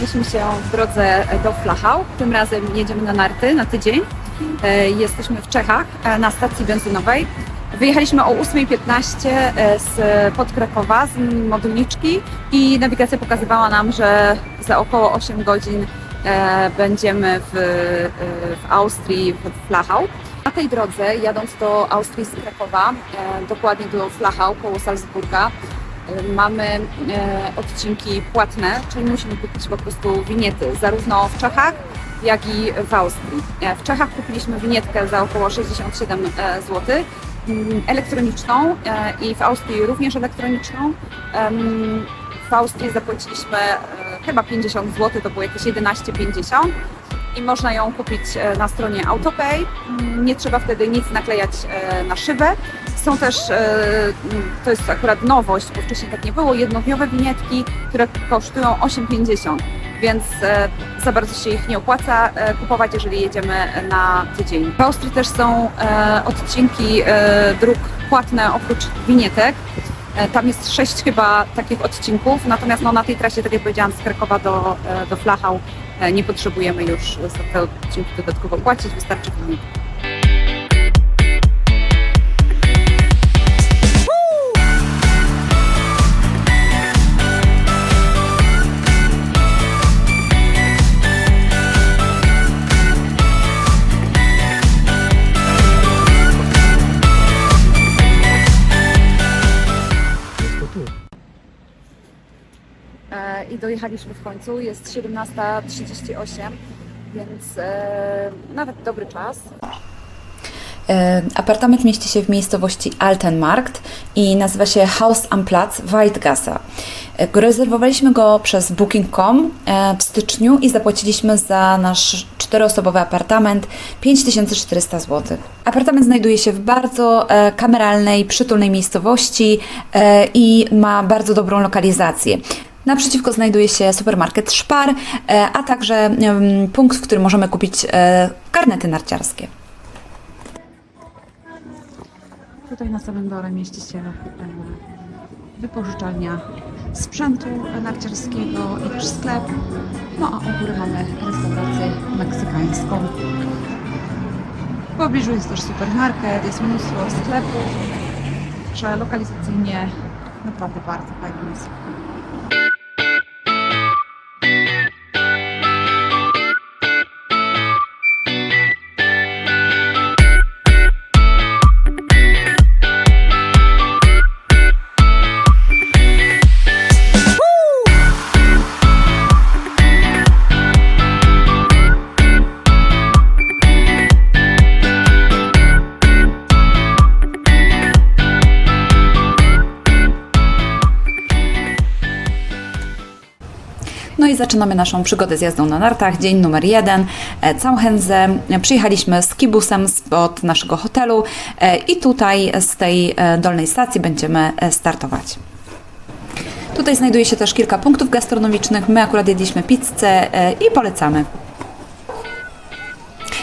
zatrzymaliśmy się w drodze do Flachau. Tym razem jedziemy na narty na tydzień. E, Jesteśmy w Czechach e, na stacji benzynowej. Wyjechaliśmy o 8.15 e, z pod Krakowa, z Moduliczki i nawigacja pokazywała nam, że za około 8 godzin będziemy w, w Austrii, w Flachau. Na tej drodze, jadąc do Austrii z Krakowa, dokładnie do Flachau, koło Salzburga, mamy e, odcinki płatne, czyli musimy kupić po prostu winiety, zarówno w Czechach, jak i w Austrii. E, W Czechach kupiliśmy winietkę za około 67 zł, elektroniczną e, i w Austrii również elektroniczną. W Austrii zapłaciliśmy e, chyba 50 zł, to było jakieś 11,50 i można ją kupić e, na stronie AutoPay. Mm, Nie trzeba wtedy nic naklejać e, na szybę. Są też, e, mm, to jest akurat nowość, bo wcześniej tak nie było, jednodniowe winietki, które kosztują 8,50, więc za bardzo się ich nie opłaca kupować, jeżeli jedziemy na tydzień. W Austrii też są odcinki dróg płatne oprócz winietek. E, Tam jest sześć chyba takich odcinków, natomiast no, na tej trasie, tak jak powiedziałam, z Krakowa do, e, do Flachau e, nie potrzebujemy już za te odcinki dodatkowo płacić, wystarczy winiet. I dojechaliśmy w końcu, jest 17.38, więc e, nawet dobry czas. E, Apartament mieści się w miejscowości Altenmarkt i nazywa się Haus am Platz Weidgasse. E, Rezerwowaliśmy go przez Booking.com e, w styczniu i zapłaciliśmy za nasz czteroosobowy apartament 5400 zł. Apartament znajduje się w bardzo e, kameralnej, przytulnej miejscowości e, i ma bardzo dobrą lokalizację. Naprzeciwko znajduje się supermarket Szpar, e, a także punkt, w którym możemy kupić e, karnety narciarskie. Tutaj na samym dole mieści się e, wypożyczalnia sprzętu narciarskiego i też sklep. No a u góry mamy restaurację meksykańską. W pobliżu jest też supermarket, jest mnóstwo sklepów, że lokalizacyjnie naprawdę bardzo fajnie jest. Zaczynamy naszą przygodę z jazdą na nartach. Dzień numer jeden. E, Całchędze. Przyjechaliśmy z kibusem spod naszego hotelu e, i tutaj z tej e, dolnej stacji będziemy startować. Tutaj znajduje się też kilka punktów gastronomicznych. My akurat jedliśmy pizzę i polecamy.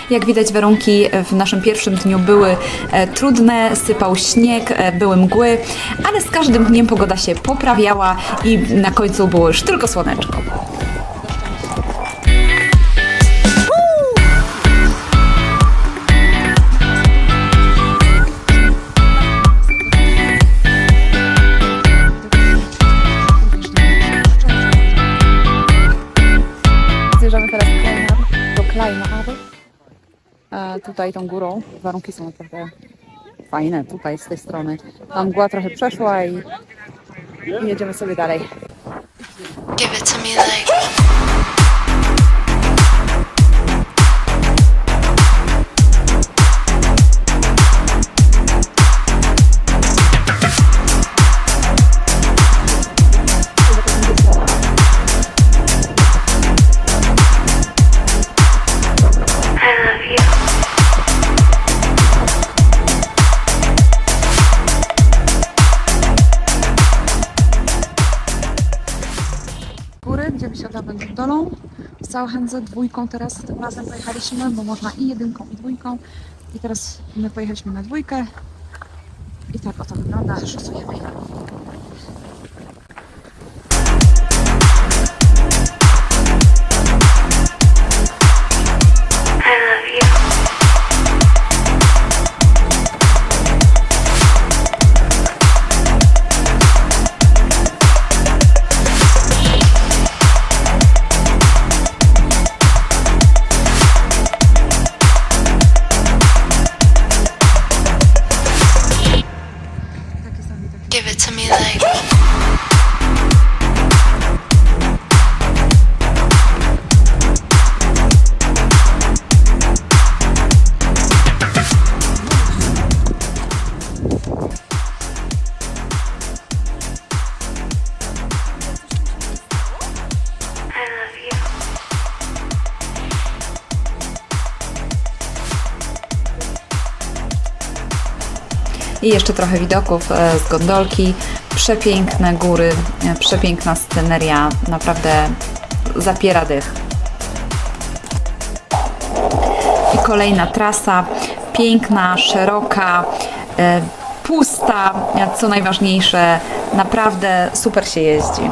Jak widać, warunki w naszym pierwszym dniu były trudne, sypał śnieg, były mgły, ale z każdym dniem pogoda się poprawiała i na końcu było już tylko słoneczko. Tutaj tą górą warunki są naprawdę fajne, tutaj z tej strony. Ta mgła trochę przeszła i, i jedziemy sobie dalej. Give it to me like W Sauchędze dwójką teraz tym razem pojechaliśmy, bo można i jedynką, i dwójką. I teraz my pojechaliśmy na dwójkę. I tak oto wygląda, szosujemy. I jeszcze trochę widoków e, z gondolki. Przepiękne góry, e, przepiękna sceneria, naprawdę zapiera dych. I kolejna trasa, piękna, szeroka, e, pusta, co najważniejsze, naprawdę super się jeździ.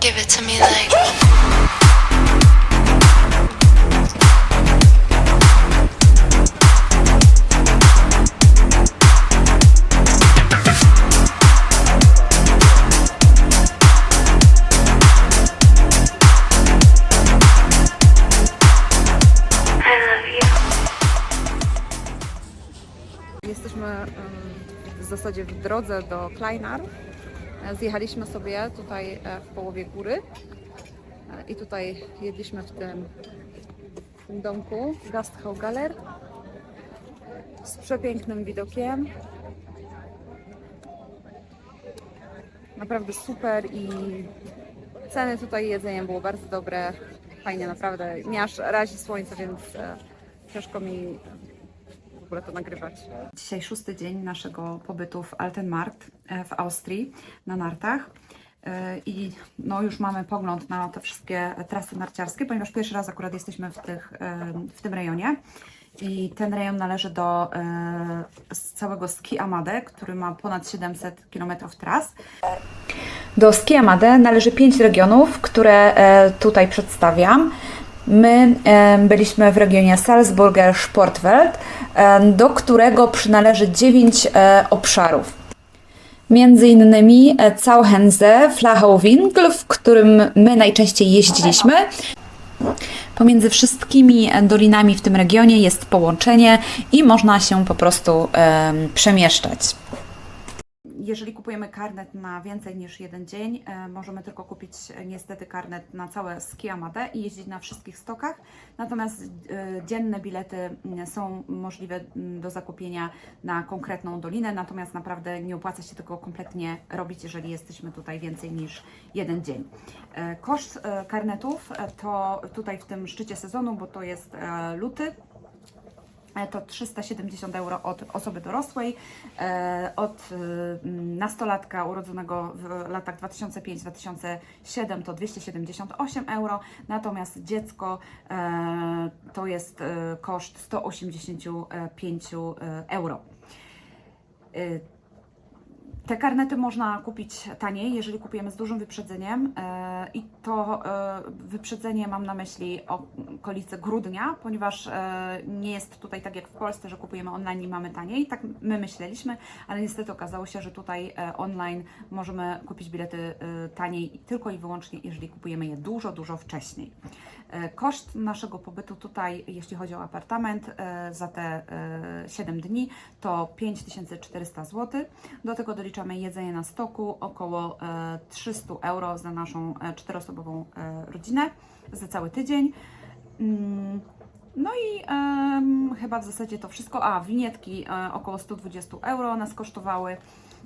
Give it to me like. Zasadzie w drodze do Kleinar. E, Zjechaliśmy sobie tutaj e, w połowie góry E, i tutaj jedliśmy w tym, w tym domku Gasthaugaler z przepięknym widokiem. Naprawdę super i ceny tutaj jedzenia było bardzo dobre. Fajnie naprawdę. Nie aż razi słońce, więc ciężko mi ogóle to nagrywać. Dzisiaj szósty dzień naszego pobytu w Altenmarkt e, w Austrii na nartach. E, I no, już mamy pogląd na te wszystkie trasy narciarskie, ponieważ pierwszy raz akurat jesteśmy w, tych, e, w tym rejonie. I ten rejon należy do całego Ski Amade, który ma ponad 700 km tras. Do Ski Amade należy pięć regionów, które tutaj przedstawiam. My e, byliśmy w regionie Salzburger Sportwelt, e, do którego przynależy dziewięć e, obszarów. Między innymi e, Zauchense, Flachau-Winkel, w którym my najczęściej jeździliśmy. Pomiędzy wszystkimi e, dolinami w tym regionie jest połączenie i można się po prostu em, przemieszczać. Jeżeli kupujemy karnet na więcej niż jeden dzień, e, możemy tylko kupić e, niestety karnet na całe Ski Amade i jeździć na wszystkich stokach. Natomiast e, dzienne bilety są możliwe do zakupienia na konkretną dolinę, natomiast naprawdę nie opłaca się tego kompletnie robić, jeżeli jesteśmy tutaj więcej niż jeden dzień. Koszt karnetów to tutaj w tym szczycie sezonu, bo to jest luty, to 370 euro od osoby dorosłej, e, od y, nastolatka urodzonego w latach 2005-2007 to 278 euro, natomiast dziecko e, to jest e, koszt 185 euro. Te karnety można kupić taniej, jeżeli kupujemy z dużym wyprzedzeniem e, i to e, wyprzedzenie mam na myśli okolice grudnia, ponieważ e, nie jest tutaj tak jak w Polsce, że kupujemy online i mamy taniej. Tak my myśleliśmy, ale niestety okazało się, że tutaj online możemy kupić bilety taniej tylko i wyłącznie, jeżeli kupujemy je dużo, dużo wcześniej. Koszt naszego pobytu tutaj, jeśli chodzi o apartament za te e, 7 dni, to 5400 zł. Do tego doliczamy jedzenie na stoku, około e, 300 euro za naszą e, czteroosobową e, rodzinę za cały tydzień. Mm, No i chyba w zasadzie to wszystko. A, winietki e, około 120 euro nas kosztowały.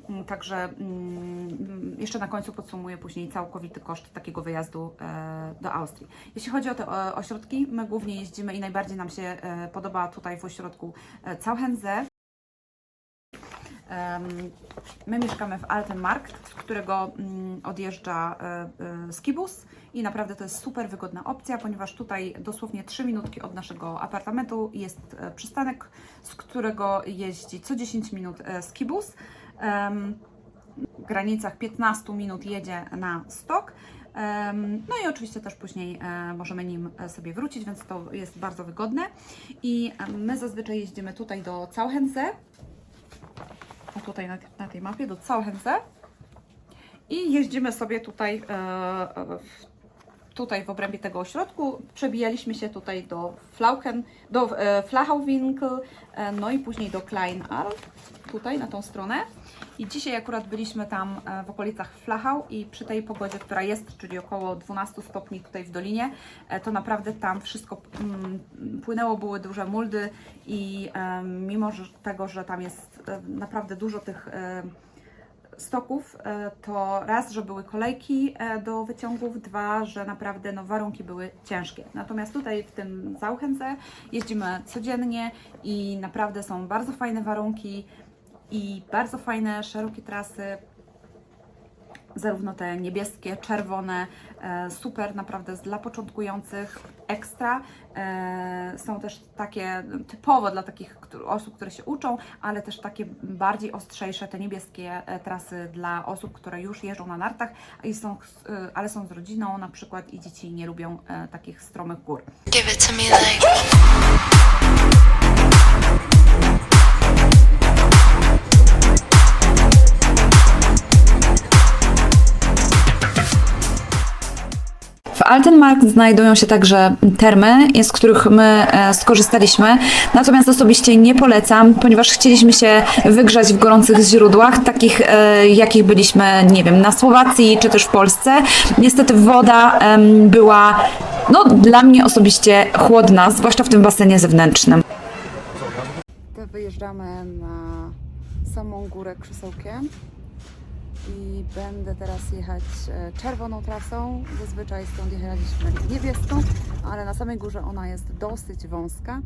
Mm, Także mm, jeszcze na końcu podsumuję później całkowity koszt takiego wyjazdu e, do Austrii. Jeśli chodzi o te e, ośrodki, my głównie jeździmy i najbardziej nam się e, podoba tutaj w ośrodku e, Zauchense. Em, My mieszkamy w Altenmarkt, z którego mm, odjeżdża e, e, skibus i naprawdę to jest super wygodna opcja, ponieważ tutaj dosłownie 3 minutki od naszego apartamentu jest e, przystanek, z którego jeździ co 10 minut skibus. W granicach 15 minut jedzie na stok. No i oczywiście też później możemy nim sobie wrócić, więc to jest bardzo wygodne. I my zazwyczaj jeździmy tutaj do Zauchense, o tutaj na, na tej mapie, do Zauchense i jeździmy sobie tutaj e, tutaj w obrębie tego ośrodku. Przebijaliśmy się tutaj do Flauchen, do e, e, no i później do Kleinal, tutaj na tą stronę. I dzisiaj akurat byliśmy tam e, w okolicach Flachau i przy tej pogodzie, która jest, czyli około 12 stopni tutaj w dolinie, e, to naprawdę tam wszystko mm, płynęło, były duże muldy i e, mimo tego, że tam jest naprawdę dużo tych stoków, to raz, że były kolejki do wyciągów, dwa, że naprawdę no, warunki były ciężkie. Natomiast tutaj w tym Zauchense jeździmy codziennie i naprawdę są bardzo fajne warunki. I bardzo fajne, szerokie trasy, zarówno te niebieskie, czerwone, e, super naprawdę dla początkujących, ekstra. E, są też takie typowo dla takich osób, które się uczą, ale też takie bardziej ostrzejsze, te niebieskie e, trasy dla osób, które już jeżdżą na nartach, są, ale są z rodziną na przykład i dzieci nie lubią takich stromych gór. Give it to me like. W Altenmarkt znajdują się także termy, z których my e, skorzystaliśmy. Natomiast osobiście nie polecam, ponieważ chcieliśmy się wygrzać w gorących źródłach, takich e, jakich byliśmy, nie wiem, na Słowacji czy też w Polsce. Niestety woda była, no dla mnie osobiście chłodna, zwłaszcza w tym basenie zewnętrznym. To wyjeżdżamy na samą górę krzesełkiem i będę teraz jechać e, czerwoną trasą. Zazwyczaj stąd jechaliśmy niebieską, ale na samej górze ona jest dosyć wąska.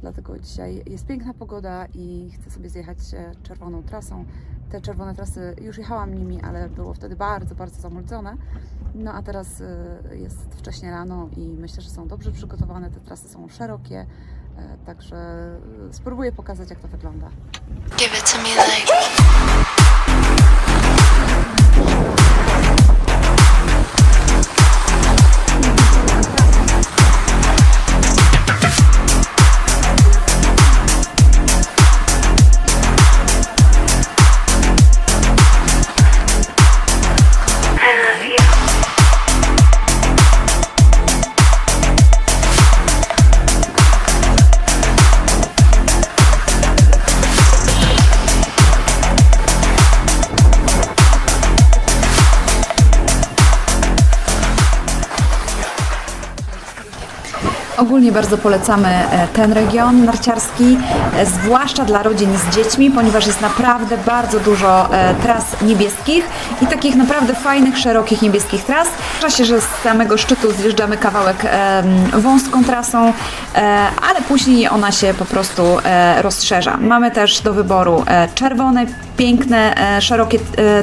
Dlatego dzisiaj jest piękna pogoda i chcę sobie zjechać e, czerwoną trasą. Te czerwone trasy już jechałam nimi, ale było wtedy bardzo, bardzo zamuldzone. No a teraz e, jest wcześnie rano i myślę, że są dobrze przygotowane. Te trasy są szerokie, także spróbuję pokazać, jak to wygląda. Give it to me like. Ogólnie bardzo polecamy e, ten region narciarski, e, zwłaszcza dla rodzin z dziećmi, ponieważ jest naprawdę bardzo dużo e, tras niebieskich i takich naprawdę fajnych, szerokich niebieskich tras. Zdarza się, że z samego szczytu zjeżdżamy kawałek wąską trasą, ale później ona się po prostu rozszerza. Mamy też do wyboru czerwone, piękne, szerokie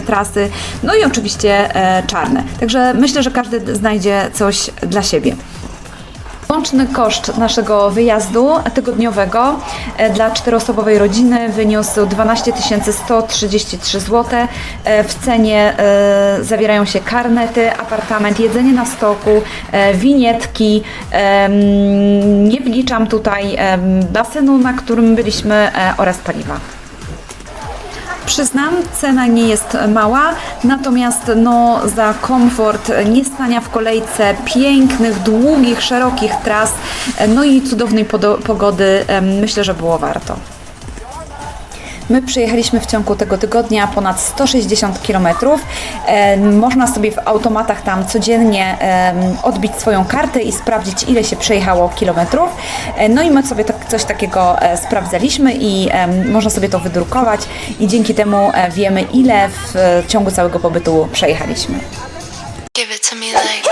trasy, no i oczywiście czarne. Także myślę, że każdy znajdzie coś dla siebie. Łączny koszt naszego wyjazdu tygodniowego e, dla czteroosobowej rodziny wyniósł 12 133 zł. W cenie e, zawierają się karnety, apartament, jedzenie na stoku, e, winietki. Nie wliczam tutaj basenu, na którym byliśmy oraz paliwa. Przyznam, cena nie jest mała, natomiast no, za komfort nie stania w kolejce pięknych, długich, szerokich tras, no i cudownej pogody, myślę, że było warto. My przyjechaliśmy w ciągu tego tygodnia ponad 160 km. E, można sobie w automatach tam codziennie odbić swoją kartę i sprawdzić, ile się przejechało kilometrów. E, no i my sobie tak, coś takiego e, sprawdzaliśmy i można sobie to wydrukować i dzięki temu wiemy, ile w ciągu całego pobytu przejechaliśmy. Give it to me like.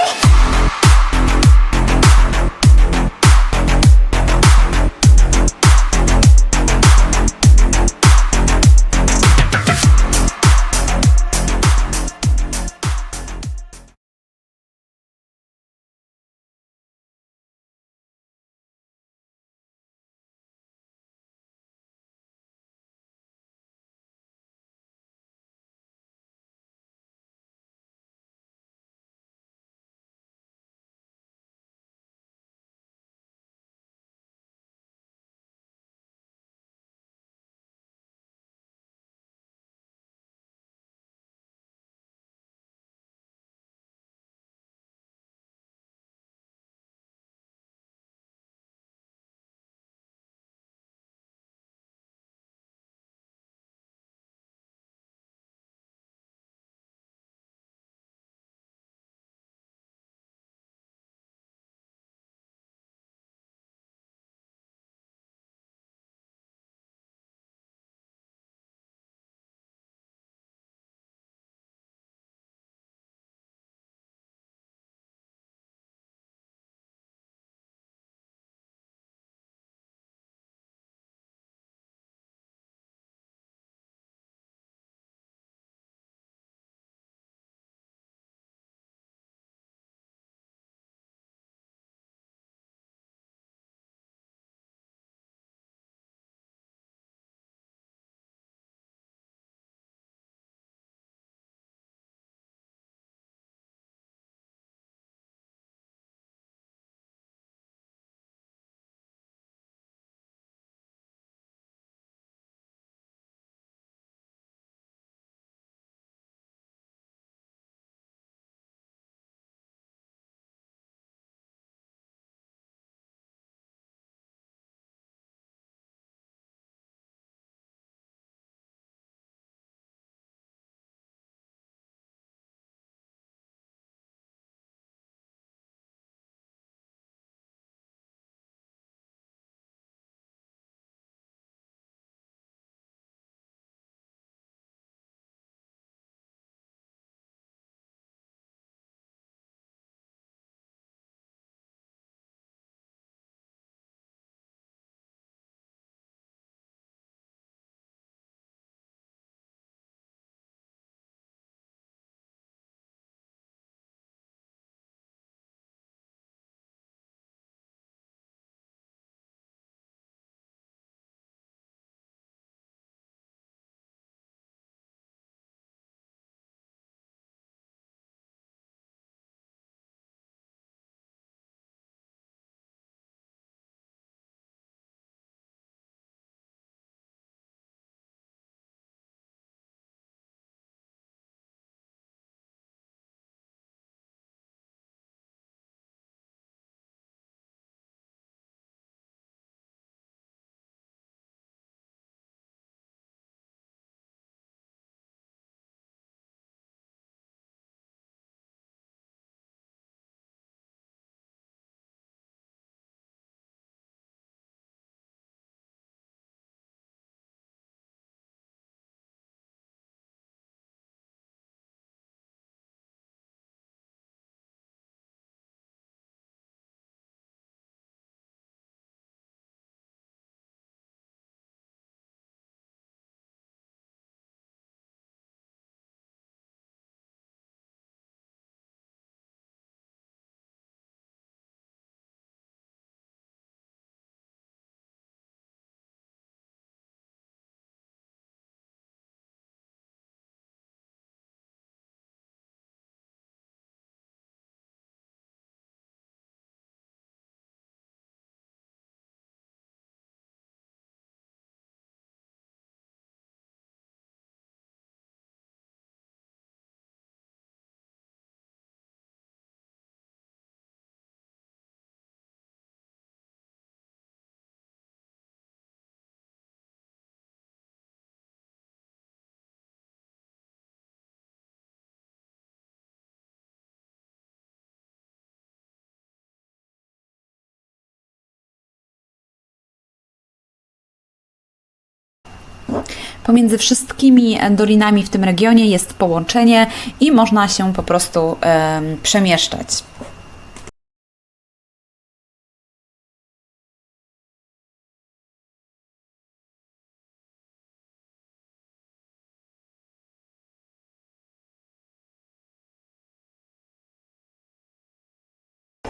Pomiędzy wszystkimi e, dolinami w tym regionie jest połączenie i można się po prostu em, przemieszczać.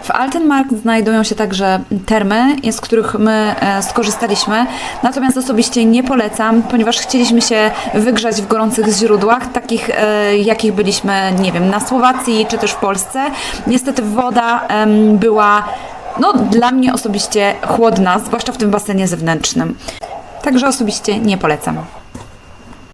W Altenmarkt znajdują się także termy, z których my e, skorzystaliśmy. Natomiast osobiście nie polecam, ponieważ chcieliśmy się wygrzać w gorących źródłach, takich e, jakich byliśmy, nie wiem, na Słowacji czy też w Polsce. Niestety woda była no, dla mnie osobiście chłodna, zwłaszcza w tym basenie zewnętrznym. Także osobiście nie polecam.